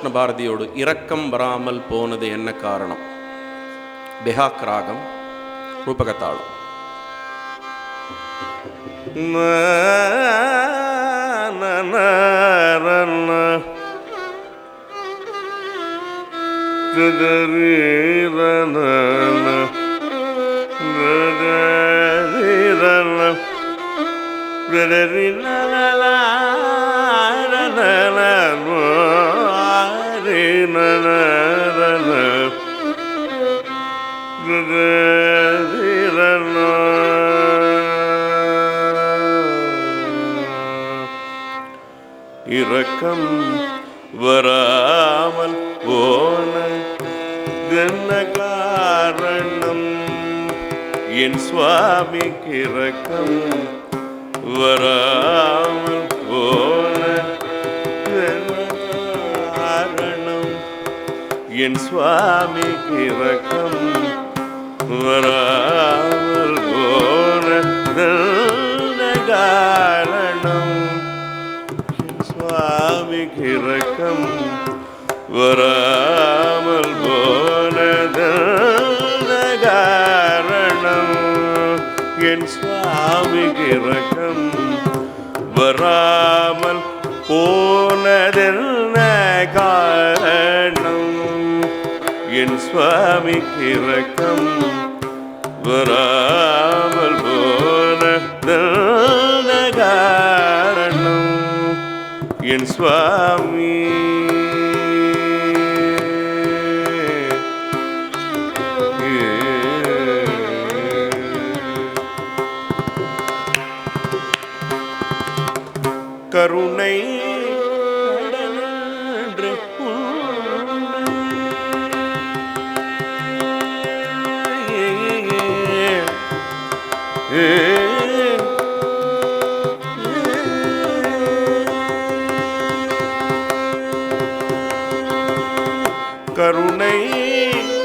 ராமகிருஷ்ண பாரதியோடு இரக்கம் வராமல் போனது என்ன காரணம் பெஹாக் ராகம் ரூபகத்தாளம் இரக்கம் வராமல் போன காரணம்? என் சுவாமிக்கு இரக்கம் வராமல் போன காரணம்? என் சுவாமிக்கு இரக்கம் வராமல் வராமல் போனதல்ல காரணம்? என் சுவாமிக்கு இரக்கம் வராமல் போனதென்ன காரணம்? என் சுவாமிக்கு இரக்கம் வராமல் போனதல்ல காரணம்? என் சுவாமி கருணை கருணை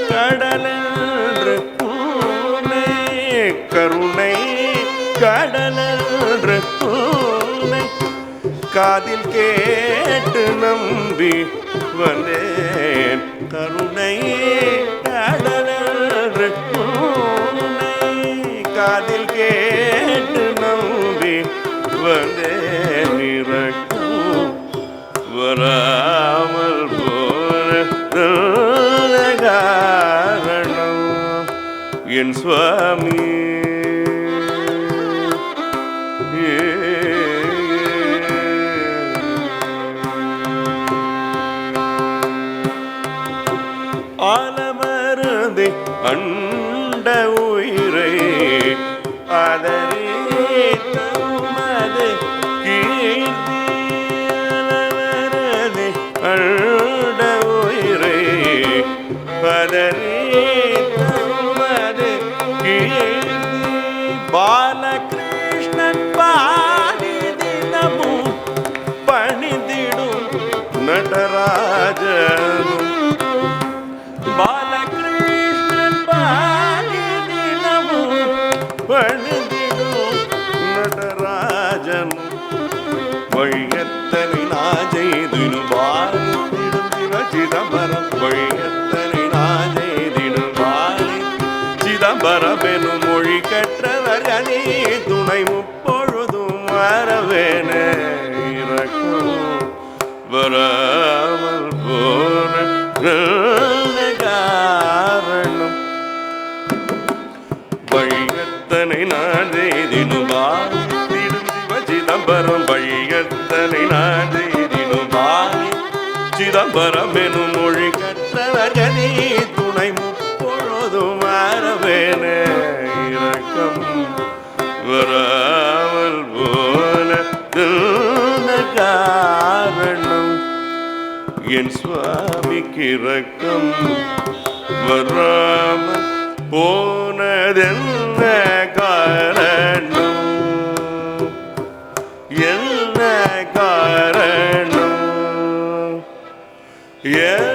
கடலன்று பூனை கருணை கடலன்று பூ காதில் கேட்டு நம்பி வந்தேன். கருணை காதில் கேட்டு நம்பி வந்தேன். இறக்கும் வராமல் போன காரணம். என் சுவாமி ஆலமருது அண்ட உயிரை அதரே தமது கீர்த்தி அலமருது அண்ட உயிரை அதரே பணிதிடும் நடராஜன் வழியத்தனை நாஜெய்தினு பாலித்திடும் சிவ சிதம்பரம். வழியத்தனை நாஜெய்தினு பாலி சிதம்பரம் எனும் மொழி கற்றவர் அணி. துணை முப்பொழுதும் வரவேன இறக்கும். வராமல் வழியத்தனை சிதம்பரம் வழியத்தனை நாதேதினுபால் சிதம்பரம் எனும் மொழி கற்றவர்களே துணை முப்பொழுதும் வரவேன இறக்கம் வராமல் போல காரணம். என் சுவாமிக்கு இரக்கம் வராமல் போனதென்ன காரணம்? என்ன காரணம்? ஏ